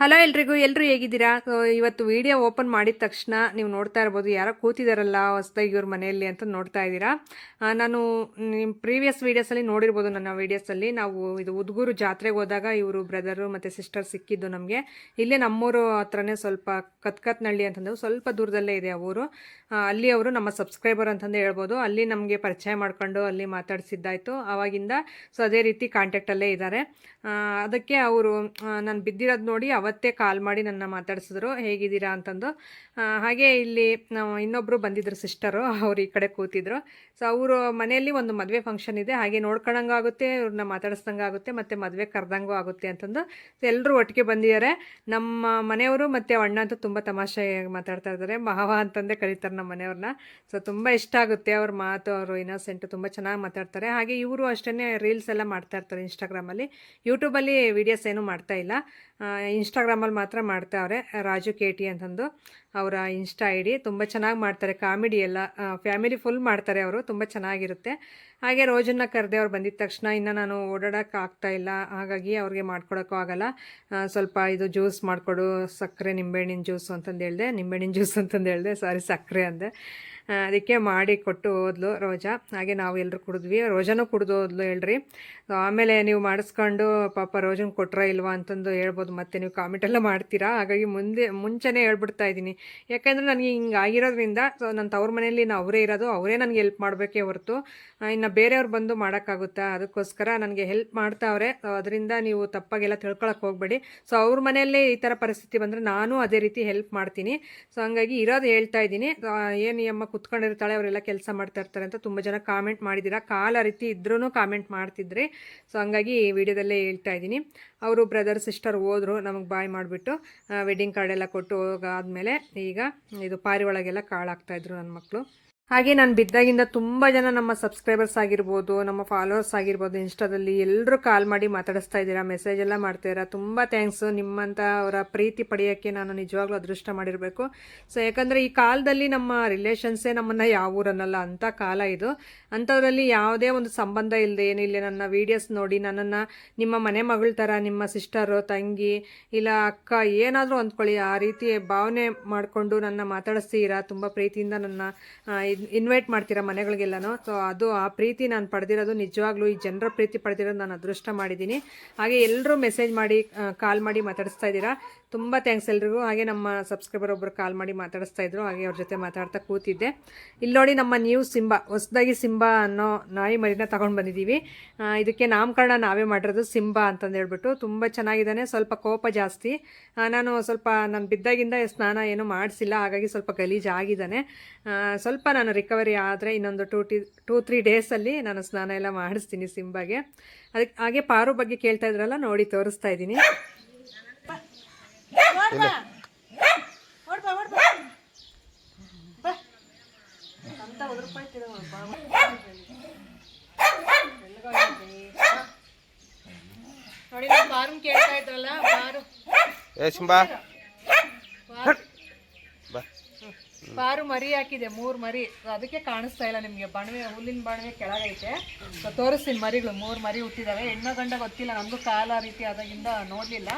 Hello ಎಲ್ರಿಗೂ ಎಲ್ಲರೂ ಹೇಗಿದ್ದೀರಾ? ಇವತ್ತು ವಿಡಿಯೋ ಓಪನ್ ಮಾಡಿದ ತಕ್ಷಣ ನೀವು ನೋಡ್ತಾ ಇರ್ಬೋದು, ಯಾರೋ ಕೂತಿದಾರಲ್ಲ ಹೊಸ್ದಾಗಿ ಇವ್ರ ಮನೆಯಲ್ಲಿ ಅಂತ ನೋಡ್ತಾ ಇದ್ದೀರಾ. ನಾನು ನಿಮ್ಮ ಪ್ರೀವಿಯಸ್ ವೀಡಿಯೋಸಲ್ಲಿ ನೋಡಿರ್ಬೋದು ನನ್ನ ವೀಡಿಯೋಸಲ್ಲಿ ನಾವು ಇದು ಉದ್ಗೂರು ಜಾತ್ರೆಗೆ ಹೋದಾಗ ಇವರು ಬ್ರದರು ಮತ್ತು ಸಿಸ್ಟರ್ ಸಿಕ್ಕಿದ್ದು ನಮಗೆ. ಇಲ್ಲೇ ನಮ್ಮೂರು ಹತ್ರನೇ ಸ್ವಲ್ಪ ಕತ್ಕತ್ನಳ್ಳಿ ಅಂತಂದು, ಸ್ವಲ್ಪ ದೂರದಲ್ಲೇ ಇದೆ ಊರು. ಅಲ್ಲಿ ಅವರು ನಮ್ಮ ಸಬ್ಸ್ಕ್ರೈಬರ್ ಅಂತಂದು ಹೇಳ್ಬೋದು. ಅಲ್ಲಿ ನಮಗೆ ಪರಿಚಯ ಮಾಡ್ಕೊಂಡು ಅಲ್ಲಿ ಮಾತಾಡಿಸಿದ್ದಾಯಿತು. ಆವಾಗಿಂದ ಸೊ, ಅದೇ ರೀತಿ ಕಾಂಟ್ಯಾಕ್ಟಲ್ಲೇ ಇದ್ದಾರೆ. ಅದಕ್ಕೆ ಅವರು ನಾನು ಬಿದ್ದಿರೋದು ನೋಡಿ ಅವತ್ತೇ ಕಾಲ್ ಮಾಡಿ ನನ್ನ ಮಾತಾಡಿಸಿದ್ರು, ಹೇಗಿದ್ದೀರಾ? ಅಂತಂದು. ಹಾಗೆ ಇಲ್ಲಿ ಇನ್ನೊಬ್ಬರು ಬಂದಿದ್ದರು ಸಿಸ್ಟರು, ಅವರು ಈ ಕಡೆ ಕೂತಿದ್ರು. ಸೊ ಅವರು ಮನೆಯಲ್ಲಿ ಒಂದು ಮದುವೆ ಫಂಕ್ಷನ್ ಇದೆ, ಹಾಗೆ ನೋಡ್ಕೊಳಂಗೂ ಆಗುತ್ತೆ, ಇವ್ರನ್ನ ಮಾತಾಡಿಸ್ದಂಗೆ ಆಗುತ್ತೆ, ಮತ್ತು ಮದುವೆ ಕರೆದಂಗೂ ಆಗುತ್ತೆ ಅಂತಂದು. ಎಲ್ಲರೂ ಒಟ್ಟಿಗೆ ಬಂದಿದ್ದಾರೆ. ನಮ್ಮ ಮನೆಯವರು ಮತ್ತು ಅಣ್ಣ ಅಂತೂ ತುಂಬ ತಮಾಷೆ ಮಾತಾಡ್ತಾ ಇದ್ದಾರೆ. ಮಾವ ಅಂತಂದೇ ಕರೀತಾರೆ ನಮ್ಮ ಮನೆಯವ್ರನ್ನ. ಸೊ ತುಂಬ ಇಷ್ಟ ಆಗುತ್ತೆ ಅವ್ರ ಮಾತು, ಅವರು ಇನ್ನೋಸೆಂಟು ತುಂಬ ಚೆನ್ನಾಗಿ ಮಾತಾಡ್ತಾರೆ. ಹಾಗೆ ಇವರು ಅಷ್ಟೇ ರೀಲ್ಸ್ ಎಲ್ಲ ಮಾಡ್ತಾ ಇರ್ತಾರೆ ಇನ್ಸ್ಟಾಗ್ರಾಮಲ್ಲಿ ಯೂಟ್ಯೂಬಲ್ಲಿ ವೀಡಿಯೋಸ್ ಏನೂ ಮಾಡ್ತಾ ಇಲ್ಲ. ಇನ್ಸ್ಟಾಗ್ರಾಮಲ್ಲಿ ಮಾತ್ರ ಮಾಡ್ತಾವ್ರೆ ರಾಜು ಕೆ ಟಿ ಅಂತಂದು. ಅವರ ಇನ್ಸ್ಟಾ ಐ ಡಿ ತುಂಬ ಚೆನ್ನಾಗಿ ಮಾಡ್ತಾರೆ ಕಾಮಿಡಿ ಎಲ್ಲ ಫ್ಯಾಮಿಲಿ ಫುಲ್ ಮಾಡ್ತಾರೆ ಅವರು, ತುಂಬ ಚೆನ್ನಾಗಿರುತ್ತೆ. ಹಾಗೆ ರೋಜನ್ನ ಕರೆದೆ ಅವ್ರು ಬಂದಿದ ತಕ್ಷಣ ಇನ್ನೂ ನಾನು ಓಡಾಡೋಕೆ ಆಗ್ತಾ ಇಲ್ಲ, ಹಾಗಾಗಿ ಅವ್ರಿಗೆ ಮಾಡ್ಕೊಡೋಕ್ಕೂ ಆಗಲ್ಲ. ಸ್ವಲ್ಪ ಇದು ಜ್ಯೂಸ್ ಮಾಡಿಕೊಡು, ಸಕ್ಕರೆ ನಿಂಬೆಹಣ್ಣಿನ ಜ್ಯೂಸು ಅಂತಂದು ಹೇಳಿದೆ, ನಿಂಬೆಹಣ್ಣಿನ ಜ್ಯೂಸ್ ಅಂತಂದು ಹೇಳಿದೆ ಸಾರಿ ಸಕ್ಕರೆ ಅಂದೆ. ಅದಕ್ಕೆ ಮಾಡಿ ಕೊಟ್ಟು ಹೋದ್ಲು ರೋಜಾ. ಹಾಗೆ ನಾವು ಎಲ್ಲರೂ ಕುಡಿದ್ವಿ. ರೋಜಾನೂ ಕುಡಿದು ಹೋದ್ಲು ಹೇಳ್ರಿ ಆಮೇಲೆ ನೀವು ಮಾಡಿಸ್ಕೊಂಡು ಪಾಪ ರೋಜನ್ ಕೊಟ್ರ ಇಲ್ವಾ ಅಂತಂದು ಹೇಳ್ಬೋದು, ಮತ್ತೆ ನೀವು ಕಾಮೆಂಟ್ ಎಲ್ಲ ಮಾಡ್ತೀರಾ? ಹಾಗಾಗಿ ಮುಂದೆ, ಮುಂಚೆನೇ ಹೇಳ್ಬಿಡ್ತಾ ಇದ್ದೀನಿ. ಯಾಕಂದರೆ ನನಗೆ ಹಿಂಗೆ ಆಗಿರೋದ್ರಿಂದ ಸೊ ನನ್ನ ತವ್ರ ಮನೆಯಲ್ಲಿ ನಾನು ಅವರೇ ಇರೋದು, ಅವರೇ ನನಗೆ ಹೆಲ್ಪ್ ಮಾಡಬೇಕೇ ಹೊರತು. ಇನ್ನು ಬೇರೆಯವ್ರು ಬಂದು ಮಾಡೋಕ್ಕಾಗುತ್ತಾ? ಅದಕ್ಕೋಸ್ಕರ ನನಗೆ ಹೆಲ್ಪ್ ಮಾಡ್ತಾವ್ರೆ. ಸೊ ಅದರಿಂದ ನೀವು ತಪ್ಪಾಗೆಲ್ಲ ತಿಳ್ಕೊಳಕ್ಕೆ ಹೋಗಬೇಡಿ. ಸೊ ಅವ್ರ ಮನೆಯಲ್ಲೇ ಈ ಥರ ಪರಿಸ್ಥಿತಿ ಬಂದರೆ ನಾನು ಅದೇ ರೀತಿ ಹೆಲ್ಪ್ ಮಾಡ್ತೀನಿ. ಸೊ ಹಂಗಾಗಿ ಇರೋದು ಹೇಳ್ತಾ ಇದ್ದೀನಿ. ಏನು ಅಮ್ಮ ಕುತ್ಕೊಂಡಿರ್ತಾಳೆ, ಅವರೆಲ್ಲ ಕೆಲಸ ಮಾಡ್ತಾ ಇರ್ತಾರೆ ಅಂತ ತುಂಬ ಜನ ಕಾಮೆಂಟ್ ಮಾಡಿದ್ದೀರಾ ಕಾಲ ರೀತಿ ಇದ್ರೂ ಕಾಮೆಂಟ್ ಮಾಡ್ತಿದ್ರಿ. ಸೊ ಹಂಗಾಗಿ ಈ ವಿಡಿಯೋದಲ್ಲೇ ಹೇಳ್ತಾ ಇದ್ದೀನಿ. ಅವರು ಬ್ರದರ್ ಸಿಸ್ಟರ್ ಹೋದರು, ನಮಗೆ ಬಾಯ್ ಮಾಡಿಬಿಟ್ಟು ವೆಡ್ಡಿಂಗ್ ಕಾರ್ಡೆಲ್ಲ ಕೊಟ್ಟು ಹೋಗಾದ್ಮೇಲೆ ಈಗ ಇದು ಪಾರಿ ಒಳಗೆಲ್ಲ ಕಾಳು ಹಾಕ್ತಾಯಿದ್ರು ನನ್ನ ಮಕ್ಕಳು ಹಾಗೆ ನಾನು ಬಿದ್ದಾಗಿಂದ ತುಂಬ ಜನ ನಮ್ಮ ಸಬ್ಸ್ಕ್ರೈಬರ್ಸ್ ಆಗಿರ್ಬೋದು, ನಮ್ಮ ಫಾಲೋವರ್ಸ್ ಆಗಿರ್ಬೋದು, ಇನ್ಸ್ಟಾದಲ್ಲಿ ಎಲ್ಲರೂ ಕಾಲ್ ಮಾಡಿ ಮಾತಾಡಿಸ್ತಾ ಇದ್ದೀರಾ ಮೆಸೇಜ್ ಎಲ್ಲ ಮಾಡ್ತೀರಾ ತುಂಬ ಥ್ಯಾಂಕ್ಸು ನಿಮ್ಮಂಥ ಅವರ ಪ್ರೀತಿ ಪಡೆಯೋಕ್ಕೆ ನಾನು ನಿಜವಾಗ್ಲೂ ಅದೃಷ್ಟ ಮಾಡಿರಬೇಕು. ಸೊ ಯಾಕಂದರೆ ಈ ಕಾಲದಲ್ಲಿ ನಮ್ಮ ರಿಲೇಷನ್ಸೇ ನಮ್ಮನ್ನು ಯಾವ ಊರನ್ನಲ್ಲ ಅಂಥ ಕಾಲ ಇದು. ಅಂಥದ್ರಲ್ಲಿ ಯಾವುದೇ ಒಂದು ಸಂಬಂಧ ಇಲ್ಲದೆ ಏನಿಲ್ಲ, ನನ್ನ ವೀಡಿಯೋಸ್ ನೋಡಿ ನನ್ನನ್ನು ನಿಮ್ಮ ಮನೆ ಮಗಳ ಥರ ನಿಮ್ಮ ಸಿಸ್ಟರು ತಂಗಿ, ಇಲ್ಲ ಅಕ್ಕ, ಏನಾದರೂ ಅಂದ್ಕೊಳ್ಳಿ, ಆ ರೀತಿ ಭಾವನೆ ಮಾಡಿಕೊಂಡು ನನ್ನ ಮಾತಾಡಿಸ್ತೀರಾ, ತುಂಬ ಪ್ರೀತಿಯಿಂದ ನನ್ನ ಇನ್ವೈಟ್ ಮಾಡ್ತೀರಾ ಮನೆಗಳಿಗೆಲ್ಲನೂ? ಸೊ ಅದು ಆ ಪ್ರೀತಿ ನಾನು ಪಡೆದಿರೋದು ನಿಜವಾಗ್ಲೂ ಈ ಜನರ ಪ್ರೀತಿ ಪಡೆದಿರೋದು ನಾನು ಅದೃಷ್ಟ ಮಾಡಿದ್ದೀನಿ. ಹಾಗೆ ಎಲ್ಲರೂ ಮೆಸೇಜ್ ಮಾಡಿ ಕಾಲ್ ಮಾಡಿ ಮಾತಾಡಿಸ್ತಾ ಇದ್ದೀರಾ? ತುಂಬ ಥ್ಯಾಂಕ್ಸ್ ಎಲ್ರಿಗೂ. ಹಾಗೆ ನಮ್ಮ ಸಬ್ಸ್ಕ್ರೈಬರ್ ಒಬ್ಬರು ಕಾಲ್ ಮಾಡಿ ಮಾತಾಡಿಸ್ತಾ ಇದ್ರು, ಹಾಗೆ ಅವ್ರ ಜೊತೆ ಮಾತಾಡ್ತಾ ಕೂತಿದ್ದೆ. ಇಲ್ಲಿ ನೋಡಿ ನಮ್ಮ ನ್ಯೂ ಸಿಂಬಾ ಹೊಸದಾಗಿ ಸಿಂಬಾ ಅನ್ನೋ ನಾಯಿ ಮರಿನ ತಗೊಂಡು ಬಂದಿದ್ದೀವಿ ಇದಕ್ಕೆ ನಾಮಕರಣ ನಾವೇ ಮಾಡಿರೋದು ಸಿಂಬಾ ಅಂತಂದು ಹೇಳ್ಬಿಟ್ಟು ತುಂಬ ಚೆನ್ನಾಗಿದ್ದಾನೆ, ಸ್ವಲ್ಪ ಕೋಪ ಜಾಸ್ತಿ. ನಾನು ಸ್ವಲ್ಪ ನಾನು ಬಿದ್ದಾಗಿಂದ ಸ್ನಾನ ಏನು ಮಾಡಿಸಿಲ್ಲ, ಹಾಗಾಗಿ ಸ್ವಲ್ಪ ಗಲೀಜು ಆಗಿದ್ದಾನೆ. ಸ್ವಲ್ಪ ನಾನು ರಿಕವರಿ ಆದರೆ ಇನ್ನೊಂದು ಟೂ ಟಿ ಟೂ ತ್ರೀ ಡೇಸಲ್ಲಿ ನಾನು ಸ್ನಾನ ಎಲ್ಲ ಮಾಡಿಸ್ತೀನಿ ಸಿಂಬಾಗೆ ಅದಕ್ಕೆ ಹಾಗೆ ಪಾರು ಬಗ್ಗೆ ಕೇಳ್ತಾ ಇದ್ರಲ್ಲ, ನೋಡಿ ತೋರಿಸ್ತಾ ಇದ್ದೀನಿ ನೋಡಿ ಪಾರು ಕೇಳ್ತಾ ಇದ್ರಲ್ಲ ಪಾರು ಏ ಸಿಂಬಾ. ಬಾ. ಪಾರು ಮರಿ ಹಾಕಿದೆ ಮೂರು ಮರಿ. ಅದಕ್ಕೆ ಕಾಣಿಸ್ತಾ ಇಲ್ಲ ನಿಮಗೆ. ಬಣವೆ ಹುಲ್ಲಿನ ಬಣವೆ ಕೆಳಗೈತೆ. ಸೊ ತೋರಿಸ್ತೀನಿ ಮರಿಗಳು ಮೂರು ಮರಿ ಹುಟ್ಟಿದಾವೆ. ಹೆಣ್ಣು ಗಂಡ ಗೊತ್ತಿಲ್ಲ ನನಗೂ ಕಾಲ ರೀತಿ ಆದಾಗಿಂದ ನೋಡಲಿಲ್ಲ.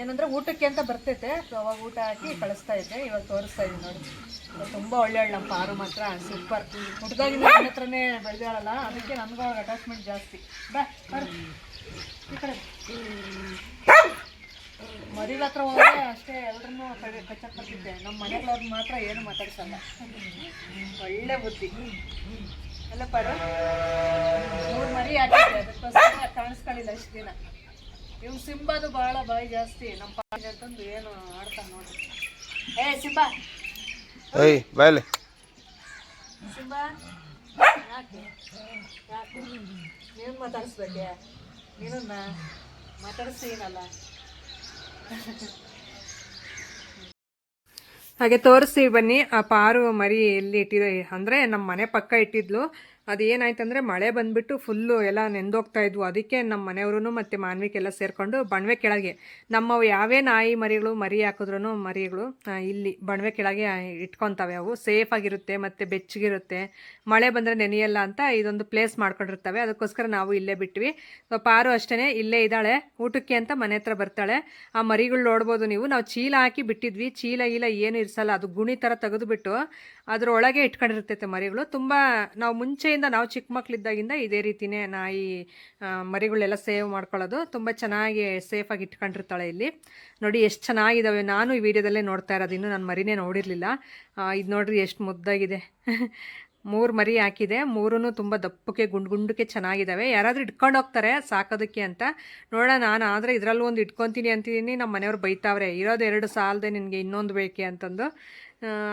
ಏನಂದ್ರೆ ಊಟಕ್ಕೆ ಅಂತ ಬರ್ತೈತೆ. ಸೊ ಅವಾಗ ಊಟ ಹಾಕಿ ಕಳಿಸ್ತಾ ಇದ್ದೆ. ಇವಾಗ ತೋರಿಸ್ತಾ ಇದ್ದೀನಿ ನೋಡಿ. ತುಂಬಾ ತುಂಬ ಒಳ್ಳೆ ನಮ್ಮ ಪಾರು ಮಾತ್ರ. ಸೂಪರ್ ಹುಟ್ಟದಾಗಿ ನನ್ನ ಹತ್ರನೇ ಬೆಳೆದಾಳಲ್ಲ ಅದಕ್ಕೆ ನನಗೂ ಅವಾಗ ಅಟ್ಯಾಚ್ಮೆಂಟ್ ಜಾಸ್ತಿ. ಬಾ ಈ ಕಡೆ ಮರಿಗಳ ಹತ್ರ ಹೋದ್ರೆ ಅಷ್ಟೇ ಎಲ್ರನ್ನೂ ಕಡೆ ಬರ್ತಿದ್ದೆ ನಮ್ಮ ಮನೆಗಳವ್ರನ್ನ ಮಾತ್ರ ಏನು ಮಾತಾಡ್ಸಲ್ಲ. ಒಳ್ಳೆ ಬುದ್ಧಿ. ಅಲ್ಲ, ಪಾರು. ಮೂರು ಮರಿ ಆಗಿದೆ ಅದಕ್ಕೋಸ್ಕರ ಕಾಣಿಸ್ಕೊಳ್ಳಿಲ್ಲ ಇಷ್ಟು ದಿನ. ಇವ್ ಸಿಂಬಾದು ಬಹಳ ಬಾಯಿ ಜಾಸ್ತಿ. ನಮ್ಮ ಪಾಜ ಅಂತಂದು ಏನು ಆಡ್ತಾನೆ ನೋಡ್ರಿ ಏ ಸಿಂಬಾ. ಏಯ್ ಬಾಯ್ಲೆ. ಸಿಂಬಾ. ಯಾಕೆ? ಯಾಕೆ? ನೀನು ಮಾತಾಡಿಸ್ಬೇಕೆ? ನೀನನ್ನ ಮಾತಾಡಿಸ್ತೀನಲ್ಲ. ಹಾಗೆ ತೋರಿಸಿ ಬನ್ನಿ ಆ ಪಾರು ಮರಿ ಎಲ್ಲಿ ಇಟ್ಟಿದೆ ಅಂದರೆ ನಮ್ಮ ಮನೆ ಪಕ್ಕ ಇಟ್ಟಿದ್ಲು. ಅದು ಏನಾಯ್ತಂದರೆ ಮಳೆ ಬಂದುಬಿಟ್ಟು ಫುಲ್ಲು ಎಲ್ಲ ನೆಂದೋಗ್ತಾ ಇದ್ವು. ಅದಕ್ಕೆ ನಮ್ಮ ಮನೆಯವರು ಮತ್ತು ಮಾನ್ವಿಕೆಲ್ಲ ಸೇರಿಕೊಂಡು ಬಣವೆ ಕೆಳಗೆ. ನಮ್ಮ ಯಾವೇ ನಾಯಿ ಮರಿಗಳು, ಮರಿ ಹಾಕಿದ್ರು ಮರಿಗಳು ಇಲ್ಲಿ ಬಣವೆ ಕೆಳಗೆ ಇಟ್ಕೊತಾವೆ ಅವು. ಸೇಫಾಗಿರುತ್ತೆ ಮತ್ತು ಬೆಚ್ಚಗಿರುತ್ತೆ. ಮಳೆ ಬಂದರೆ ನೆನೆಯಲ್ಲ ಅಂತ ಇದೊಂದು ಪ್ಲೇಸ್ ಮಾಡ್ಕೊಂಡಿರ್ತವೆ. ಅದಕ್ಕೋಸ್ಕರ ನಾವು ಇಲ್ಲೇ ಬಿಟ್ವಿ. ಪಾರು ಅಷ್ಟೇ ಇಲ್ಲೇ ಇದ್ದಾಳೆ. ಊಟಕ್ಕೆ ಅಂತ ಮನೆ ಹತ್ರ ಬರ್ತಾಳೆ. ಆ ಮರಿಗಳು ನೋಡ್ಬೋದು ನೀವು. ನಾವು ಚೀಲ ಹಾಕಿ ಬಿಟ್ಟಿದ್ವಿ. ಚೀಲ ಗೀಲ ಏನು ಇರಿಸಲ್ಲ. ಅದು ಗುಣಿ ಥರ ತೆಗೆದುಬಿಟ್ಟು ಅದರೊಳಗೆ ಇಟ್ಕೊಂಡಿರ್ತೈತೆ ಮರಿಗಳು. ತುಂಬ ನಾವು ಮುಂಚೆಯಿಂದ ನಾವು ಚಿಕ್ಕ ಮಕ್ಕಳಿದ್ದಾಗಿಂದ ಇದೇ ರೀತಿಯೇ ನಾಯಿ ಮರಿಗಳೆಲ್ಲ ಸೇವ್ ಮಾಡ್ಕೊಳ್ಳೋದು. ತುಂಬ ಚೆನ್ನಾಗಿ ಸೇಫಾಗಿ ಇಟ್ಕೊಂಡಿರ್ತಾಳೆ ಇಲ್ಲಿ. ನೋಡಿ ಎಷ್ಟು ಚೆನ್ನಾಗಿದ್ದಾವೆ ನಾನು ಈ ವಿಡಿಯೋದಲ್ಲೇ ನೋಡ್ತಾ ಇರೋದು. ಇನ್ನೂ ನಾನು ಮರಿನೇ ನೋಡಿರಲಿಲ್ಲ. ಇದು ನೋಡಿರಿ ಎಷ್ಟು ಮುದ್ದಾಗಿದೆ. ಮೂರು ಮರಿ ಹಾಕಿದೆ. ಮೂರೂ ತುಂಬ ದಪ್ಪಕ್ಕೆ, ಗುಂಡು ಗುಂಡಕ್ಕೆ ಚೆನ್ನಾಗಿದ್ದಾವೆ ಯಾರಾದರೂ ಇಟ್ಕೊಂಡು ಹೋಗ್ತಾರೆ ಸಾಕೋದಕ್ಕೆ ಅಂತ. ನೋಡೋಣ, ನಾನು ಆದರೆ ಇದರಲ್ಲೂ ಒಂದು ಇಟ್ಕೊತೀನಿ ಅಂತಿದ್ದೀನಿ ನಮ್ಮ ಮನೆಯವ್ರು ಬೈತಾವ್ರೆ, ಇರೋದು ಎರಡು ಸಾಲದೆ ನಿನಗೆ ಇನ್ನೊಂದು ಬೇಕೆ? ಅಂತಂದು.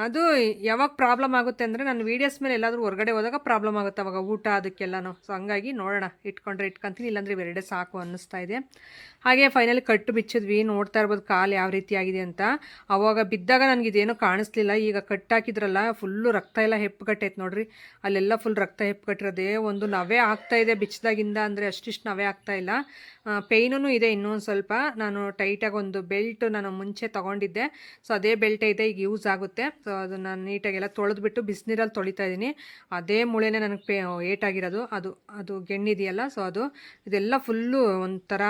ಅದು ಯಾವಾಗ ಪ್ರಾಬ್ಲಮ್ ಆಗುತ್ತೆ ಅಂದರೆ ನಾನು ವೀಡಿಯೋಸ್ ಮೇಲೆ ಎಲ್ಲಾದರೂ ಹೊರಗಡೆ ಹೋದಾಗ ಪ್ರಾಬ್ಲಮ್ ಆಗುತ್ತೆ ಅವಾಗ ಊಟ ಅದಕ್ಕೆಲ್ಲನೂ. ಸೊ ಹಂಗಾಗಿ ನೋಡೋಣ, ಇಟ್ಕೊಂಡ್ರೆ ಇಟ್ಕೊಂತೀನಿ, ಇಲ್ಲಾಂದರೆ ಇವೆರಡೇ ಸಾಕು ಅನ್ನಿಸ್ತಾ ಇದೆ. ಹಾಗೆ ಫೈನಲಿ ಕಟ್ಟು ಬಿಚ್ಚಿದ್ವಿ ನೋಡ್ತಾ ಇರ್ಬೋದು ಕಾಲು ಯಾವ ರೀತಿ ಆಗಿದೆ ಅಂತ. ಅವಾಗ ಬಿದ್ದಾಗ ನನಗೆ ಇದೇನೂ ಕಾಣಿಸ್ಲಿಲ್ಲ. ಈಗ ಕಟ್ಟಾಕಿದ್ರಲ್ಲ ಫುಲ್ಲು ರಕ್ತ ಎಲ್ಲ ಹೆಪ್ಪುಗಟ್ಟೈತೆ ನೋಡ್ರಿ. ಅಲ್ಲೆಲ್ಲ ಫುಲ್ ರಕ್ತ ಹೆಪ್ಪುಗಟ್ಟಿರೋದೇ ಒಂದು ನವೆ ಆಗ್ತಾ ಇದೆ ಬಿಚ್ಚಿದಾಗಿಂದ ಅಂದರೆ ಅಷ್ಟಿಷ್ಟು ನವೆ ಆಗ್ತಾ ಇಲ್ಲ. ಪೇಯ್ನೂ ಇದೆ ಇನ್ನೊಂದು ಸ್ವಲ್ಪ. ನಾನು ಟೈಟಾಗಿ ಒಂದು ಬೆಲ್ಟ್ ನಾನು ಮುಂಚೆ ತೊಗೊಂಡಿದ್ದೆ. ಸೊ ಅದೇ ಬೆಲ್ಟ್ ಇದೆ, ಈಗ ಯೂಸ್ ಆಗುತ್ತೆ. ಸೊ ಅದನ್ನು ನೀಟಾಗೆಲ್ಲ ತೊಳೆದ್ಬಿಟ್ಟು ಬಿಸಿನೀರಲ್ಲಿ ತೊಳಿತಾ ಇದ್ದೀನಿ ಅದೇ ಮುಳೆನೇ ನನಗೆ ಪೇ ಏಟಾಗಿರೋದು ಅದು ಅದು ಗೆಣ್ಣಿದೆಯಲ್ಲ ಸೊ ಅದು ಇದೆಲ್ಲ ಫುಲ್ಲು ಒಂಥರ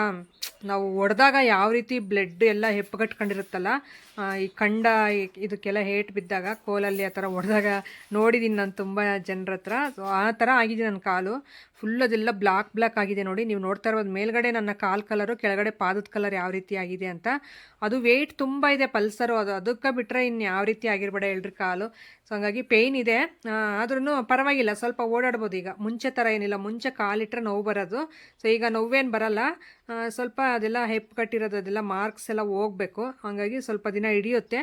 ನಾವು ಒಡೆದಾಗ ಯಾವ ರೀತಿ ಬ್ಲಡ್ ಎಲ್ಲ ಹೆಪ್ಪುಗಟ್ಕೊಂಡಿರುತ್ತಲ್ಲ ಈ ಕಂಡ ಇದಕ್ಕೆಲ್ಲ ಹೇಟ್ ಬಿದ್ದಾಗ, ಕೋಲಲ್ಲಿ ಆ ಥರ ಹೊಡೆದಾಗ ನೋಡಿದ್ದೀನಿ ನಾನು ತುಂಬ ಜನರ ಹತ್ರ. ಸೊ ಆ ಥರ ಆಗಿದೆ ನನ್ನ ಕಾಲು? ಫುಲ್ ಅದೆಲ್ಲ ಬ್ಲಾಕ್ ಬ್ಲಾಕ್ ಆಗಿದೆ ನೋಡಿ. ನೀವು ನೋಡ್ತಾ ಇರೋದು ಮೇಲ್ಗಡೆ ನನ್ನ ಕಾಲ್ ಕಲರು ಕೆಳಗಡೆ ಪಾದದ ಕಲರ್ ಯಾವ ರೀತಿ ಆಗಿದೆ ಅಂತ. ಅದು ವೆಯ್ಟ್ ತುಂಬ ಇದೆ ಪಲ್ಸರು ಅದು ಅದಕ್ಕೆ ಬಿಟ್ಟರೆ ಇನ್ನು ಯಾವ ರೀತಿ ಆಗಿರ್ಬೇಡ ಹೇಳ್ರಿ ಕಾಲು. ಸೊ ಹಂಗಾಗಿ ಪೇಯ್ನ್ ಇದೆ. ಆದ್ರೂ ಪರವಾಗಿಲ್ಲ. ಸ್ವಲ್ಪ ಓಡಾಡ್ಬೋದು ಈಗ. ಮುಂಚೆ ಥರ ಏನಿಲ್ಲ. ಮುಂಚೆ ಕಾಲಿಟ್ರೆ ನೋವು ಬರೋದು. ಸೊ ಈಗ ನೋವೇನು ಬರಲ್ಲ. ಸ್ವಲ್ಪ ಅದೆಲ್ಲ ಹೆಪ್ ಕಟ್ಟಿರೋದು, ಅದೆಲ್ಲ ಮಾರ್ಕ್ಸ್ ಎಲ್ಲ ಹೋಗ್ಬೇಕು. ಹಾಗಾಗಿ ಸ್ವಲ್ಪ ದಿನ ಹಿಡಿಯುತ್ತೆ.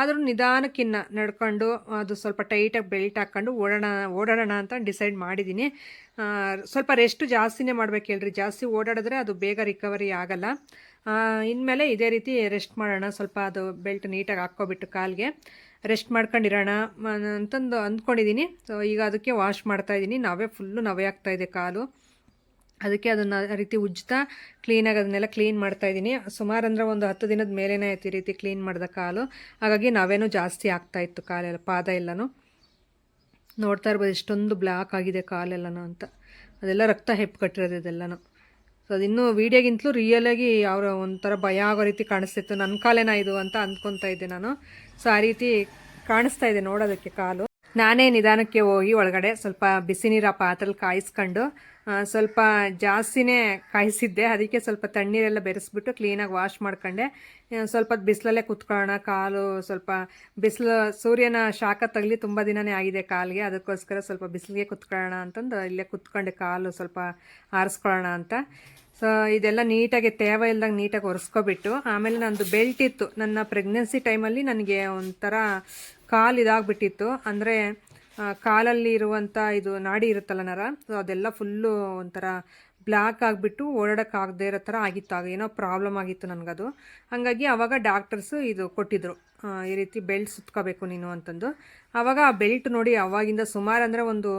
ಆದರೂ ನಿಧಾನಕ್ಕಿನ್ನ ನಡ್ಕೊಂಡು, ಅದು ಸ್ವಲ್ಪ ಟೈಟಾಗಿ ಬೆಲ್ಟ್ ಹಾಕ್ಕೊಂಡು ಓಡೋಣ, ಓಡಾಡೋಣ ಅಂತ ಡಿಸೈಡ್ ಮಾಡಿದ್ದೀನಿ. ಸ್ವಲ್ಪ ರೆಸ್ಟ್ ಜಾಸ್ತಿನೇ ಮಾಡ್ಬೇಕು ಹೇಳ್ರಿ. ಜಾಸ್ತಿ ಓಡಾಡಿದ್ರೆ ಅದು ಬೇಗ ರಿಕವರಿ ಆಗಲ್ಲ. ಇನ್ಮೇಲೆ ಇದೇ ರೀತಿ ರೆಸ್ಟ್ ಮಾಡೋಣ. ಸ್ವಲ್ಪ ಅದು ಬೆಲ್ಟ್ ನೀಟಾಗಿ ಹಾಕ್ಕೊಬಿಟ್ಟು ಕಾಲಿಗೆ. ರೆಸ್ಟ್ ಮಾಡ್ಕೊಂಡಿರೋಣ. ಅಂತಂದು ಅಂದ್ಕೊಂಡಿದ್ದೀನಿ ಸೊ ಈಗ ಅದಕ್ಕೆ ವಾಶ್ ಮಾಡ್ತಾಯಿದ್ದೀನಿ ನಾವೇ ಫುಲ್ಲು ನವೆ ಆಗ್ತಾ ಇದೆ ಕಾಲು. ಅದಕ್ಕೆ ಅದನ್ನು ರೀತಿ ಉಜ್ತಾ ಕ್ಲೀನಾಗಿ ಅದನ್ನೆಲ್ಲ ಕ್ಲೀನ್ ಮಾಡ್ತಾ ಇದ್ದೀನಿ ಸುಮಾರು ಅಂದರೆ ಒಂದು ಹತ್ತು ದಿನದ ಮೇಲೇ ಆಯ್ತು ಈ ರೀತಿ ಕ್ಲೀನ್ ಮಾಡಿದ ಕಾಲು. ಹಾಗಾಗಿ ನಾವೇನೂ ಜಾಸ್ತಿ ಆಗ್ತಾ ಇತ್ತು ಕಾಲೆಲ್ಲ, ಪಾದ ಎಲ್ಲನೂ. ನೋಡ್ತಾ ಇರ್ಬೋದು, ಎಷ್ಟೊಂದು ಬ್ಲ್ಯಾಕ್ ಆಗಿದೆ ಕಾಲೆಲ್ಲನೂ ಅಂತ. ಅದೆಲ್ಲ ರಕ್ತ ಹೆಪ್ಪು ಕಟ್ಟಿರೋದು ಇದೆಲ್ಲನೂ. ಸೊ ಅದಿನ್ನೂ ವೀಡಿಯೋಗಿಂತಲೂ ರಿಯಲಾಗಿ ಅವರ ಒಂಥರ ಭಯ ಆಗೋ ರೀತಿ ಕಾಣಿಸ್ತಿತ್ತು. ನನ್ನ ಕಾಲೇನ ಇದು ಅಂತ ಅಂದ್ಕೊತಾ ಇದ್ದೆ ನಾನು. ಸೊ ಆ ರೀತಿ ಕಾಣಿಸ್ತಾ ಇದೆ ನೋಡೋದಕ್ಕೆ ಕಾಲು. ನಾನೇ ನಿಧಾನಕ್ಕೆ ಹೋಗಿ ಒಳಗಡೆ ಸ್ವಲ್ಪ ಬಿಸಿ ನೀರು ಆ ಪಾತ್ರೆಲಿ ಕಾಯಿಸ್ಕೊಂಡು ಸ್ವಲ್ಪ ಜಾಸ್ತಿನೇ ಕಾಯಿಸಿದ್ದೆ. ಅದಕ್ಕೆ ಸ್ವಲ್ಪ ತಣ್ಣೀರೆಲ್ಲ ಬೆರೆಸ್ಬಿಟ್ಟು ಕ್ಲೀನಾಗಿ ವಾಶ್ ಮಾಡ್ಕೊಂಡೆ. ಸ್ವಲ್ಪ ಬಿಸಿಲಲ್ಲೇ ಕುತ್ಕೊಳ್ಳೋಣ, ಕಾಲು ಸ್ವಲ್ಪ ಬಿಸಿಲು, ಸೂರ್ಯನ ಶಾಖ ತಗಲಿ ತುಂಬ ದಿನನೇ ಆಗಿದೆ ಕಾಲಿಗೆ. ಅದಕ್ಕೋಸ್ಕರ ಸ್ವಲ್ಪ ಬಿಸಿಲಿಗೆ ಕುತ್ಕೊಳ್ಳೋಣ ಅಂತಂದು ಇಲ್ಲೇ ಕುತ್ಕೊಂಡೆ, ಕಾಲು ಸ್ವಲ್ಪ ಆರಿಸ್ಕೊಳ್ಳೋಣ ಅಂತ. ಸೊ ಇದೆಲ್ಲ ನೀಟಾಗಿ ತೇವ ಇಲ್ದಂಗೆ ನೀಟಾಗಿ ಒರೆಸ್ಕೊಬಿಟ್ಟು, ಆಮೇಲೆ ನಂದು ಬೆಲ್ಟ್ ಇತ್ತು. ನನ್ನ ಪ್ರೆಗ್ನೆನ್ಸಿ ಟೈಮಲ್ಲಿ ನನಗೆ ಒಂಥರ ಕಾಲು ಇದಾಗ್ಬಿಟ್ಟಿತ್ತು. ಅಂದರೆ ಕಾಲಲ್ಲಿ ಇರುವಂಥ ಇದು ನಾಡಿ ಇರುತ್ತಲ್ಲ ನರ, ಸೊ ಅದೆಲ್ಲ ಫುಲ್ಲು ಒಂಥರ ಬ್ಲ್ಯಾಕ್ ಆಗಿಬಿಟ್ಟು ಓಡಾಡೋಕ್ಕಾಗದೇ ಇರೋ ಥರ ಆಗಿತ್ತು. ಆಗ ಏನೋ ಪ್ರಾಬ್ಲಮ್ ಆಗಿತ್ತು ನನಗದು. ಹಾಗಾಗಿ ಅವಾಗ ಡಾಕ್ಟರ್ಸು ಇದು ಕೊಟ್ಟಿದ್ರು. ಈ ರೀತಿ ಬೆಲ್ಟ್ ಸುತ್ಕೋಬೇಕು ನೀನು ಅಂತಂದು. ಆವಾಗ ಆ ಬೆಲ್ಟ್ ನೋಡಿ ಅವಾಗಿಂದ ಸುಮಾರು ಅಂದರೆ ಒಂದು,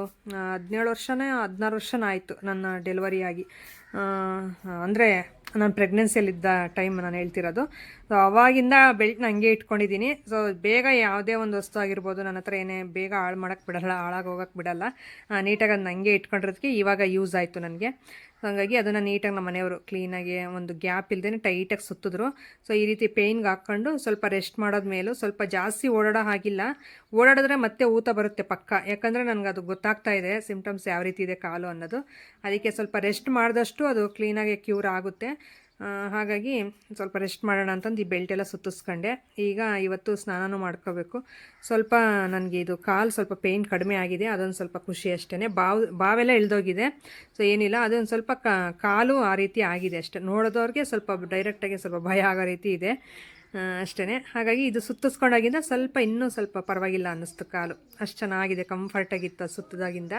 ಹದಿನೇಳು ವರ್ಷನೇ, ಹದಿನಾರು ವರ್ಷನ ಆಯಿತು ನನ್ನ ಡೆಲಿವರಿ ಆಗಿ ಅಂದರೆ ನಾನು ಪ್ರೆಗ್ನೆನ್ಸಿಯಲ್ಲಿದ್ದ ಟೈಮ್ ನಾನು ಹೇಳ್ತಿರೋದು. ಸೊ ಅವಾಗಿಂದ ಬೆಲ್ಟ್ನ ಹಂಗೆ ಇಟ್ಕೊಂಡಿದ್ದೀನಿ ಸೊ ಬೇಗ ಯಾವುದೇ ಒಂದು ವಸ್ತು ಆಗಿರ್ಬೋದು ನನ್ನ ಹತ್ರ ಏನೇ ಬೇಗ ಹಾಳು ಮಾಡೋಕ್ಕೆ ಬಿಡಲ್ಲ, ಹಾಳಾಗಿ ಹೋಗೋಕ್ಕೆ ಬಿಡಲ್ಲ ನೀಟಾಗಿ ಅದನ್ನ ಹಂಗೆ ಇಟ್ಕೊಂಡಿರೋದಕ್ಕೆ ಇವಾಗ ಯೂಸ್ ಆಯಿತು ನನಗೆ. ಹಂಗಾಗಿ ಅದನ್ನು ನೀಟಾಗಿ ನಮ್ಮ ಮನೆಯವರು ಕ್ಲೀನಾಗಿ ಒಂದು ಗ್ಯಾಪ್ ಇಲ್ಲದೇ ಟೈಟಾಗಿ ಸುತ್ತಿದ್ರು. ಸೊ ಈ ರೀತಿ ಪೇಯ್ನ್ಗೆ ಹಾಕ್ಕೊಂಡು ಸ್ವಲ್ಪ ರೆಸ್ಟ್ ಮಾಡೋದ್ಮೇಲೂ ಸ್ವಲ್ಪ ಜಾಸ್ತಿ ಓಡಾಡೋ ಹಾಗಿಲ್ಲ. ಓಡಾಡಿದ್ರೆ ಮತ್ತೆ ಊತ ಬರುತ್ತೆ ಪಕ್ಕ. ಯಾಕಂದರೆ ನನಗೆ ಅದು ಗೊತ್ತಾಗ್ತಾ ಇದೆ ಸಿಮ್ಟಮ್ಸ್ ಯಾವ ರೀತಿ ಇದೆ ಕಾಲು ಅನ್ನೋದು. ಅದಕ್ಕೆ ಸ್ವಲ್ಪ ರೆಸ್ಟ್ ಮಾಡಿದಷ್ಟು ಅದು ಕ್ಲೀನಾಗಿ ಕ್ಯೂರ್ ಆಗುತ್ತೆ. ಹಾಗಾಗಿ ಸ್ವಲ್ಪ ರೆಸ್ಟ್ ಮಾಡೋಣ ಅಂತಂದು ಈ ಬೆಲ್ಟ್ ಎಲ್ಲ ಸುತ್ತಿಸ್ಕೊಂಡೆ. ಈಗ ಇವತ್ತು ಸ್ನಾನನೂ ಮಾಡ್ಕೋಬೇಕು. ಸ್ವಲ್ಪ ನನಗೆ ಇದು ಕಾಲು ಸ್ವಲ್ಪ ಪೇಯ್ನ್ ಕಡಿಮೆ ಆಗಿದೆ, ಅದೊಂದು ಸ್ವಲ್ಪ ಖುಷಿ ಅಷ್ಟೇ ಬಾವು, ಬಾವೆಲ್ಲ ಇಳ್ದೋಗಿದೆ ಸೊ ಏನಿಲ್ಲ, ಅದೊಂದು ಸ್ವಲ್ಪ ಕಾಲು ಆ ರೀತಿ ಆಗಿದೆ ಅಷ್ಟೇ. ನೋಡೋದವ್ರಿಗೆ ಸ್ವಲ್ಪ ಡೈರೆಕ್ಟಾಗಿ ಸ್ವಲ್ಪ ಭಯ ಆಗೋ ರೀತಿ ಇದೆ ಅಷ್ಟೇ ಹಾಗಾಗಿ ಇದು ಸುತ್ತಿಸ್ಕೊಂಡಾಗಿಂದ ಸ್ವಲ್ಪ ಇನ್ನೂ ಸ್ವಲ್ಪ ಪರವಾಗಿಲ್ಲ ಅನ್ನಿಸ್ತು ಕಾಲು. ಅಷ್ಟು ಚೆನ್ನಾಗಿದೆ ಕಂಫರ್ಟಾಗಿತ್ತು ಸುತ್ತದಾಗಿಂದ.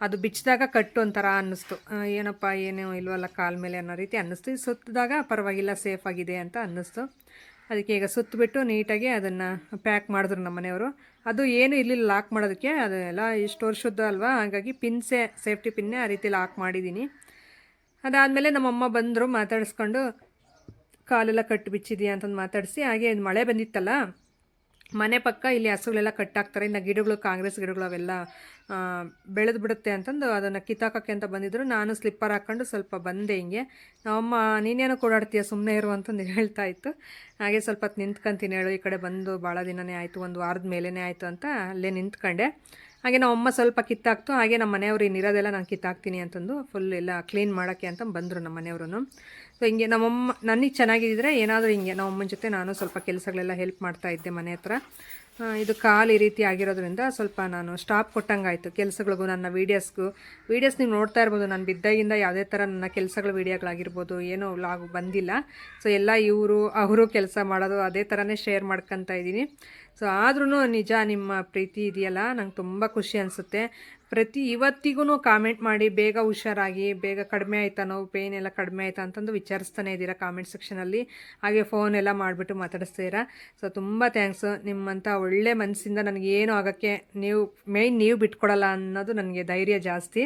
ಅದು ಬಿಚ್ಚಿದಾಗ ಕಟ್ಟು ಒಂಥರ ಅನ್ನಿಸ್ತು. ಏನಪ್ಪ, ಏನೋ ಇಲ್ವಲ್ಲ, ಕಾಲ ಮೇಲೆ ಅನ್ನೋ ರೀತಿ ಅನ್ನಿಸ್ತು. ಸುತ್ತಿದಾಗ ಪರವಾಗಿಲ್ಲ ಸೇಫ್ ಆಗಿದೆ ಅಂತ ಅನ್ನಿಸ್ತು. ಅದಕ್ಕೆ ಈಗ ಸುತ್ತಿಬಿಟ್ಟು ನೀಟಾಗಿ ಅದನ್ನು ಪ್ಯಾಕ್ ಮಾಡಿದ್ರು ನಮ್ಮ ಮನೆಯವರು. ಅದು ಏನು ಇರಲಿಲ್ಲ ಲಾಕ್ ಮಾಡೋದಕ್ಕೆ. ಅದೆಲ್ಲ ಇಷ್ಟು ವರ್ಷದ್ದು ಅಲ್ವಾ? ಹಾಗಾಗಿ ಪಿನ್ಸೇ ಸೇಫ್ಟಿ ಪಿನ್ನೇ ಆ ರೀತಿ ಲಾಕ್ ಮಾಡಿದ್ದೀನಿ. ಅದಾದಮೇಲೆ ನಮ್ಮಮ್ಮ ಬಂದರು, ಮಾತಾಡಿಸ್ಕೊಂಡು, ಕಾಲೆಲ್ಲ ಕಟ್ಟು ಬಿಚ್ಚಿದೆಯಾ? ಅಂತಂದು ಮಾತಾಡಿಸಿ, ಹಾಗೆ ಮಳೆ ಬಂದಿತ್ತಲ್ಲ ಮನೆ ಪಕ್ಕ ಇಲ್ಲಿ ಹಸುಗಳೆಲ್ಲ ಕಟ್ಟಾಕ್ತಾರೆ, ಇನ್ನು ಗಿಡಗಳು, ಕಾಂಗ್ರೆಸ್ ಗಿಡಗಳು ಅವೆಲ್ಲ ಬೆಳೆದು ಬಿಡುತ್ತೆ ಅಂತಂದು ಅದನ್ನು ಕಿತ್ತಾಕೋಕ್ಕೆ ಅಂತ ಬಂದಿದ್ರು. ನಾನು ಸ್ಲಿಪ್ಪರ್ ಹಾಕ್ಕೊಂಡು ಸ್ವಲ್ಪ ಬಂದೆ ಹಿಂಗೆ. ನಮ್ಮಮ್ಮ, ನೀನೇನು ಓಡಾಡ್ತೀಯ ಸುಮ್ಮನೆ ಇರು ಅಂತಂದು ಹೇಳ್ತಾ ಇತ್ತು. ಹಾಗೆ ಸ್ವಲ್ಪ ಹೊತ್ತು ನಿಂತ್ಕೊಂತೀನಿ ಹೇಳು, ಈ ಕಡೆ ಬಂದು ಭಾಳ ದಿನನೇ ಆಯಿತು, ಒಂದು ವಾರದ ಮೇಲೇ ಆಯಿತು ಅಂತ ಅಲ್ಲೇ ನಿಂತ್ಕೊಂಡೆ. ಹಾಗೆ ನಮ್ಮಮ್ಮ ಸ್ವಲ್ಪ ಕಿತ್ತಾಕ್ತು. ಹಾಗೆ ನಮ್ಮ ಮನೆಯವರು ಇನ್ನಿರೋದೆಲ್ಲ ನಾನು ಕಿತ್ತಾಕ್ತೀನಿ ಅಂತಂದು ಫುಲ್ ಎಲ್ಲ ಕ್ಲೀನ್ ಮಾಡೋಕ್ಕೆ ಅಂತ ಬಂದರು ನಮ್ಮ ಮನೆಯವರು ಸೊ ಹಿಂಗೆ ನಮ್ಮಮ್ಮ, ನನಗೆ ಚೆನ್ನಾಗಿದ್ದರೆ ಏನಾದರೂ ಹಿಂಗೆ ನಮ್ಮಮ್ಮನ ಜೊತೆ ನಾನು ಸ್ವಲ್ಪ ಕೆಲಸಗಳೆಲ್ಲ ಹೆಲ್ಪ್ ಮಾಡ್ತಾ ಇದ್ದೆ ಮನೆ ಹತ್ರ. ಇದು ಕಾಲು ಈ ರೀತಿ ಆಗಿರೋದ್ರಿಂದ ಸ್ವಲ್ಪ ನಾನು ಸ್ಟಾಪ್ ಕೊಟ್ಟಂಗಾಯಿತು ಕೆಲಸಗಳಿಗೂ, ನನ್ನ ವೀಡಿಯೋಸ್ಗೂ ವೀಡಿಯೋಸ್ ನೀವು ನೋಡ್ತಾ ಇರ್ಬೋದು, ನಾನು ಬಿದ್ದಾಗಿಂದ ಯಾವುದೇ ಥರ ನನ್ನ ಕೆಲಸಗಳ ವೀಡಿಯೋಗಳಾಗಿರ್ಬೋದು ಏನು ಲಾಗು ಬಂದಿಲ್ಲ. ಸೊ ಎಲ್ಲ ಇವರು, ಅವರು ಕೆಲಸ ಮಾಡೋದು ಅದೇ ಥರನೇ ಶೇರ್ ಮಾಡ್ಕೊತಾ ಇದ್ದೀನಿ. ಸೊ ಆದ್ರೂ ನಿಜ, ನಿಮ್ಮ ಪ್ರೀತಿ ಇದೆಯಲ್ಲ, ನಂಗೆ ತುಂಬ ಖುಷಿ ಅನಿಸುತ್ತೆ. ಪ್ರತಿ ಇವತ್ತಿಗೂ ಕಾಮೆಂಟ್ ಮಾಡಿ, ಬೇಗ ಹುಷಾರಾಗಿ, ಬೇಗ ಕಡಿಮೆ ಆಯ್ತಾ ನೋವು ಪೇಯ್ನ್ ಎಲ್ಲ ಕಡಿಮೆ ಆಯ್ತಾ ಅಂತಂದು ವಿಚಾರಿಸ್ತಾನೆ ಇದ್ದೀರಾ ಕಾಮೆಂಟ್ ಸೆಕ್ಷನಲ್ಲಿ ಹಾಗೆ ಫೋನ್ ಎಲ್ಲ ಮಾಡಿಬಿಟ್ಟು ಮಾತಾಡಿಸ್ತೀರಾ. ಸೊ ತುಂಬ ಥ್ಯಾಂಕ್ಸ್ ನಿಮ್ಮಂಥ ಒಳ್ಳೆ ಮನಸ್ಸಿಂದ ನನಗೆ ಏನು ಆಗೋಕ್ಕೆ ನೀವು ಮೇಯ್ನ್ ನೀವು ಬಿಟ್ಕೊಡಲ್ಲ ಅನ್ನೋದು ನನಗೆ ಧೈರ್ಯ ಜಾಸ್ತಿ.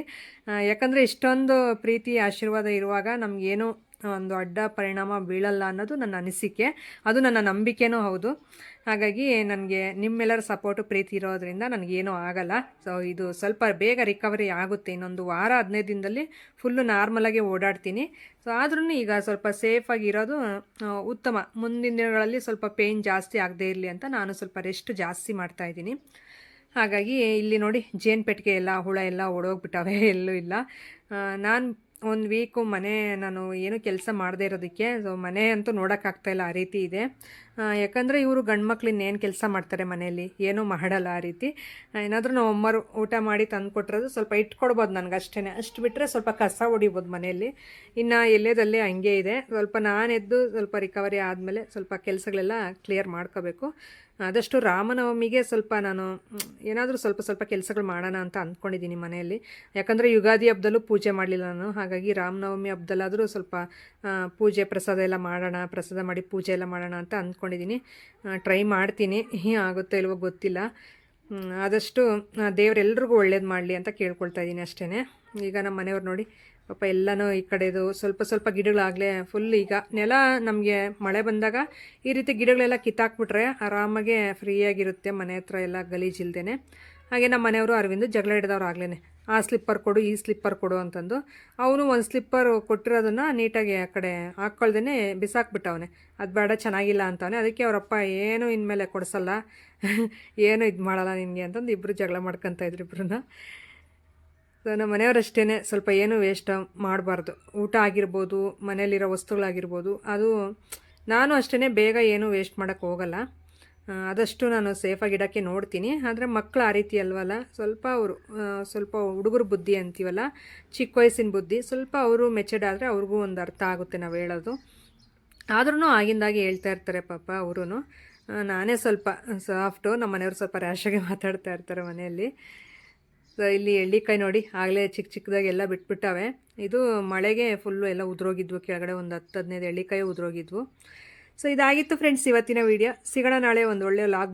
ಯಾಕಂದರೆ ಇಷ್ಟೊಂದು ಪ್ರೀತಿ, ಆಶೀರ್ವಾದ ಇರುವಾಗ ನಮಗೇನು ಒಂದು ಅಡ್ಡ ಪರಿಣಾಮ ಬೀಳಲ್ಲ ಅನ್ನೋದು ನನ್ನ ಅನಿಸಿಕೆ. ಅದು ನನ್ನ ನಂಬಿಕೆನೂ ಹೌದು. ಹಾಗಾಗಿ ನನಗೆ ನಿಮ್ಮೆಲ್ಲರ ಸಪೋರ್ಟು ಪ್ರೀತಿ ಇರೋದ್ರಿಂದ ನನಗೇನೂ ಆಗಲ್ಲ. ಸೊ ಇದು ಸ್ವಲ್ಪ ಬೇಗ ರಿಕವರಿ ಆಗುತ್ತೆ. ಇನ್ನೊಂದು ವಾರ, ಹದಿನೈದು ದಿನದಲ್ಲಿ ಫುಲ್ಲು ನಾರ್ಮಲಾಗಿ ಓಡಾಡ್ತೀನಿ. ಸೊ ಆದ್ರೂ ಈಗ ಸ್ವಲ್ಪ ಸೇಫಾಗಿ ಇರೋದು ಉತ್ತಮ. ಮುಂದಿನ ದಿನಗಳಲ್ಲಿ ಸ್ವಲ್ಪ ಪೇಯ್ನ್ ಜಾಸ್ತಿ ಆಗದೇ ಇರಲಿ ಅಂತ ನಾನು ಸ್ವಲ್ಪ ರೆಸ್ಟ್ ಜಾಸ್ತಿ ಮಾಡ್ತಾ ಇದ್ದೀನಿ. ಹಾಗಾಗಿ ಇಲ್ಲಿ ನೋಡಿ ಜೇನು ಪೆಟ್ಟಿಗೆ ಎಲ್ಲ, ಹುಳ ಎಲ್ಲ ಓಡೋಗ್ಬಿಟ್ಟವೆ, ಎಲ್ಲೂ ಇಲ್ಲ. ನಾನು ಒಂದು ವೀಕು ಮನೆ ನಾನು ಏನು ಕೆಲಸ ಮಾಡದೇ ಇರೋದಕ್ಕೆ ಸೊ ಮನೆ ಅಂತೂ ನೋಡೋಕ್ಕಾಗ್ತಾ ಇಲ್ಲ ಆ ರೀತಿ ಇದೆ. ಯಾಕಂದರೆ ಇವರು ಗಂಡು ಮಕ್ಳು ಕೆಲಸ ಮಾಡ್ತಾರೆ ಮನೆಯಲ್ಲಿ, ಏನೂ ಮಾಡಲ್ಲ ಆ ರೀತಿ. ಏನಾದರೂ ನಾವು ಅಮ್ಮರು ಊಟ ಮಾಡಿ ತಂದು ಕೊಟ್ಟಿರೋದು ಸ್ವಲ್ಪ ಇಟ್ಕೊಡ್ಬೋದು ನನಗೆ ಅಷ್ಟೇ ಅಷ್ಟು ಬಿಟ್ಟರೆ ಸ್ವಲ್ಪ ಕಸ ಹೊಡಿಬೋದು ಮನೆಯಲ್ಲಿ. ಇನ್ನು ಎಲ್ಲೇದಲ್ಲೇ ಹಂಗೆ ಇದೆ. ಸ್ವಲ್ಪ ನಾನೆದ್ದು ಸ್ವಲ್ಪ ರಿಕವರಿ ಆದಮೇಲೆ ಸ್ವಲ್ಪ ಕೆಲಸಗಳೆಲ್ಲ ಕ್ಲಿಯರ್ ಮಾಡ್ಕೋಬೇಕು. ಆದಷ್ಟು ರಾಮನವಮಿಗೆ ಸ್ವಲ್ಪ ನಾನು ಏನಾದರೂ ಸ್ವಲ್ಪ ಸ್ವಲ್ಪ ಕೆಲಸಗಳು ಮಾಡೋಣ ಅಂತ ಅಂದ್ಕೊಂಡಿದ್ದೀನಿ ಮನೆಯಲ್ಲಿ. ಯಾಕಂದರೆ ಯುಗಾದಿ ಹಬ್ಬದಲ್ಲೂ ಪೂಜೆ ಮಾಡಲಿಲ್ಲ ನಾನು. ಹಾಗಾಗಿ ರಾಮನವಮಿ ಹಬ್ಬದಲ್ಲಾದರೂ ಸ್ವಲ್ಪ ಪೂಜೆ ಪ್ರಸಾದ ಎಲ್ಲ ಮಾಡೋಣ, ಪ್ರಸಾದ ಮಾಡಿ ಪೂಜೆ ಎಲ್ಲ ಮಾಡೋಣ ಅಂತ ಅಂದ್ಕೊಂಡಿದ್ದೀನಿ. ಟ್ರೈ ಮಾಡ್ತೀನಿ. ಆಗುತ್ತೋ ಇಲ್ವೋ ಗೊತ್ತಿಲ್ಲ. ಆದಷ್ಟು ದೇವರೆಲ್ರಿಗೂ ಒಳ್ಳೇದು ಮಾಡಲಿ ಅಂತ ಕೇಳ್ಕೊಳ್ತಾ ಇದ್ದೀನಿ ಅಷ್ಟೇ ಈಗ ನಮ್ಮ ಮನೆಯವ್ರು ನೋಡಿ ಪಾಪ ಎಲ್ಲನೂ ಈ ಕಡೆದು ಸ್ವಲ್ಪ ಸ್ವಲ್ಪ ಗಿಡಗಳಾಗಲೇ ಫುಲ್ ಈಗ ನೆಲ ನಮಗೆ ಮಳೆ ಬಂದಾಗ ಈ ರೀತಿ ಗಿಡಗಳೆಲ್ಲ ಕಿತ್ತಾಕ್ಬಿಟ್ರೆ ಆರಾಮಾಗೆ ಫ್ರೀಯಾಗಿರುತ್ತೆ ಮನೆ ಹತ್ರ ಎಲ್ಲ ಗಲೀಜಿಲ್ದೇನೆ ಹಾಗೆ ನಮ್ಮ ಮನೆಯವರು ಅರವಿಂದ ಜಗಳ ಹಿಡಿದವ್ರು ಆಗ್ಲೇ ಆ ಸ್ಲಿಪ್ಪರ್ ಕೊಡು, ಈ ಸ್ಲಿಪ್ಪರ್ ಕೊಡು ಅಂತಂದು. ಅವನು ಒಂದು ಸ್ಲಿಪ್ಪರ್ ಕೊಟ್ಟಿರೋದನ್ನು ನೀಟಾಗಿ ಆ ಕಡೆ ಹಾಕ್ಕೊಳ್ದೇ ಬಿಸಾಕ್ಬಿಟ್ಟವನೆ. ಅದು ಬೇಡ, ಚೆನ್ನಾಗಿಲ್ಲ ಅಂತವನೆ. ಅದಕ್ಕೆ ಅವರಪ್ಪ ಏನು ಇನ್ಮೇಲೆ ಕೊಡಿಸಲ್ಲ. ಏನು ಇದು ಮಾಡಲ್ಲ ನಿನಗೆ ಅಂತಂದು ಇಬ್ಬರು ಜಗಳ ಮಾಡ್ಕೊತಾ ಇದ್ರು ಇಬ್ರನ್ನ ಸೊ ನಮ್ಮ ಮನೆಯವರಷ್ಟೇ ಸ್ವಲ್ಪ ಏನು ವೇಸ್ಟ್ ಮಾಡಬಾರ್ದು. ಊಟ ಆಗಿರ್ಬೋದು ಮನೇಲಿರೋ ವಸ್ತುಗಳಾಗಿರ್ಬೋದು, ಅದು ನಾನು ಅಷ್ಟೇ ಬೇಗ ಏನು ವೇಸ್ಟ್ ಮಾಡೋಕ್ಕೆ ಹೋಗಲ್ಲ. ಆದಷ್ಟು ನಾನು ಸೇಫಾಗಿ ಇಡೋಕ್ಕೆ ನೋಡ್ತೀನಿ. ಆದರೆ ಮಕ್ಕಳು ಆ ರೀತಿ ಅಲ್ವಲ್ಲ, ಸ್ವಲ್ಪ ಅವರು ಸ್ವಲ್ಪ ಹುಡುಗರು ಬುದ್ಧಿ ಅಂತೀವಲ್ಲ, ಚಿಕ್ಕ ವಯಸ್ಸಿನ ಬುದ್ಧಿ, ಸ್ವಲ್ಪ ಅವರು ಮೆಚರ್ಡ್ ಆದರೆ ಅವ್ರಿಗೂ ಒಂದು ಅರ್ಥ ಆಗುತ್ತೆ ನಾವು ಹೇಳೋದು. ಆದ್ರೂ ಆಗಿಂದಾಗಿ ಹೇಳ್ತಾ ಇರ್ತಾರೆ ಪಾಪ ಅವರು ನಾನೇ ಸ್ವಲ್ಪ ಸಾಫ್ಟು ನಮ್ಮ ಮನೆಯವ್ರು ಸ್ವಲ್ಪ ರ್ಯಾಶಾಗಿ ಮಾತಾಡ್ತಾ ಇರ್ತಾರೆ ಮನೆಯಲ್ಲಿ. ಸೊ ಇಲ್ಲಿ ಎಳ್ಳಿಕಾಯಿ ನೋಡಿ, ಆಗಲೇ ಚಿಕ್ಕ ಚಿಕ್ಕದಾಗಿ ಎಲ್ಲ ಬಿಟ್ಬಿಟ್ಟಾವೆ. ಇದು ಮಳೆಗೆ ಫುಲ್ಲು ಎಲ್ಲ ಉದುರೋಗಿದ್ವು, ಕೆಳಗಡೆ ಒಂದು ಹತ್ತು ಹದಿನೈದು ಎಳ್ಳಿಕಾಯಿ ಉದುರೋಗಿದ್ವು. ಸೊ ಇದಾಗಿತ್ತು ಫ್ರೆಂಡ್ಸ್ ಇವತ್ತಿನ ವಿಡಿಯೋ ಸಿಗೋಣ ನಾಳೆ ಒಂದು ಒಳ್ಳೆಯ ಲಾಗ್